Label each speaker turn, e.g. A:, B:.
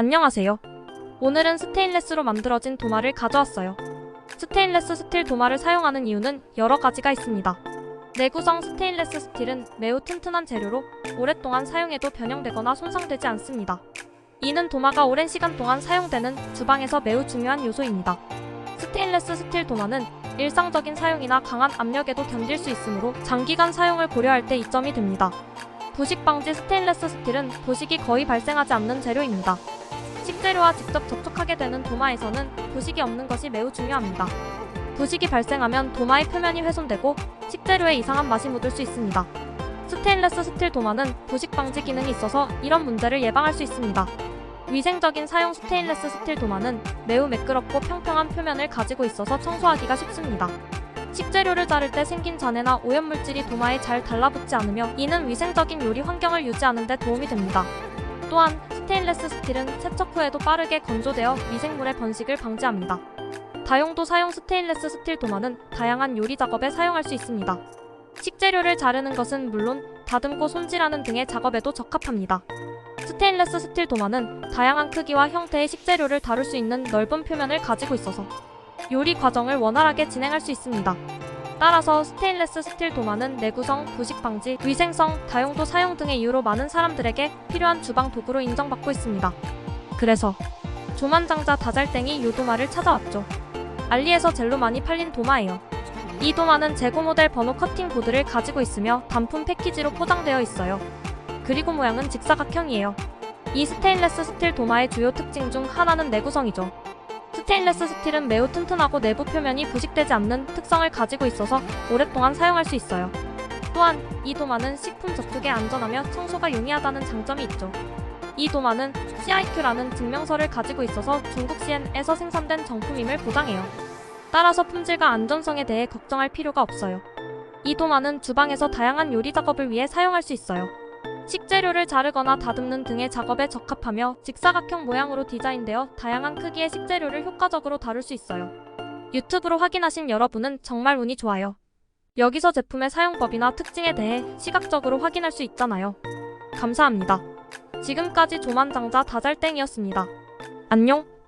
A: 안녕하세요. 오늘은 스테인레스로 만들어진 도마를 가져왔어요. 스테인레스 스틸 도마를 사용하는 이유는 여러 가지가 있습니다. 내구성 스테인레스 스틸은 매우 튼튼한 재료로 오랫동안 사용해도 변형되거나 손상되지 않습니다. 이는 도마가 오랜 시간 동안 사용되는 주방에서 매우 중요한 요소입니다. 스테인레스 스틸 도마는 일상적인 사용이나 강한 압력에도 견딜 수 있으므로 장기간 사용을 고려할 때 이점이 됩니다. 부식 방지 스테인레스 스틸은 부식이 거의 발생하지 않는 재료입니다. 식재료와 직접 접촉하게 되는 도마에서는 부식이 없는 것이 매우 중요합니다. 부식이 발생하면 도마의 표면이 훼손되고 식재료에 이상한 맛이 묻을 수 있습니다. 스테인레스 스틸 도마는 부식 방지 기능이 있어서 이런 문제를 예방할 수 있습니다. 위생적인 사용 스테인레스 스틸 도마는 매우 매끄럽고 평평한 표면을 가지고 있어서 청소하기가 쉽습니다. 식재료를 자를 때 생긴 잔해나 오염물질이 도마에 잘 달라붙지 않으며 이는 위생적인 요리 환경을 유지하는 데 도움이 됩니다. 또한 스테인레스 스틸은 세척 후에도 빠르게 건조되어 미생물의 번식을 방지합니다. 다용도 사용 스테인레스 스틸 도마는 다양한 요리 작업에 사용할 수 있습니다. 식재료를 자르는 것은 물론 다듬고 손질하는 등의 작업에도 적합합니다. 스테인레스 스틸 도마는 다양한 크기와 형태의 식재료를 다룰 수 있는 넓은 표면을 가지고 있어서 요리 과정을 원활하게 진행할 수 있습니다. 따라서 스테인레스 스틸 도마는 내구성, 부식 방지, 위생성, 다용도 사용 등의 이유로 많은 사람들에게 필요한 주방 도구로 인정받고 있습니다. 그래서 조만장자 다잘땡이 요 도마를 찾아왔죠. 알리에서 젤로 많이 팔린 도마예요. 이 도마는 재고 모델 번호 커팅 보드를 가지고 있으며 단품 패키지로 포장되어 있어요. 그리고 모양은 직사각형이에요. 이 스테인레스 스틸 도마의 주요 특징 중 하나는 내구성이죠. 스테인레스 스틸은 매우 튼튼하고 내부 표면이 부식되지 않는 특성을 가지고 있어서 오랫동안 사용할 수 있어요. 또한 이 도마는 식품 접촉에 안전하며 청소가 용이하다는 장점이 있죠. 이 도마는 CIQ라는 증명서를 가지고 있어서 중국 CN에서 생산된 정품임을 보장해요. 따라서 품질과 안전성에 대해 걱정할 필요가 없어요. 이 도마는 주방에서 다양한 요리 작업을 위해 사용할 수 있어요. 식재료를 자르거나 다듬는 등의 작업에 적합하며 직사각형 모양으로 디자인되어 다양한 크기의 식재료를 효과적으로 다룰 수 있어요. 유튜브로 확인하신 여러분은 정말 운이 좋아요. 여기서 제품의 사용법이나 특징에 대해 시각적으로 확인할 수 있잖아요. 감사합니다. 지금까지 조만장자 다잘땡이었습니다. 안녕!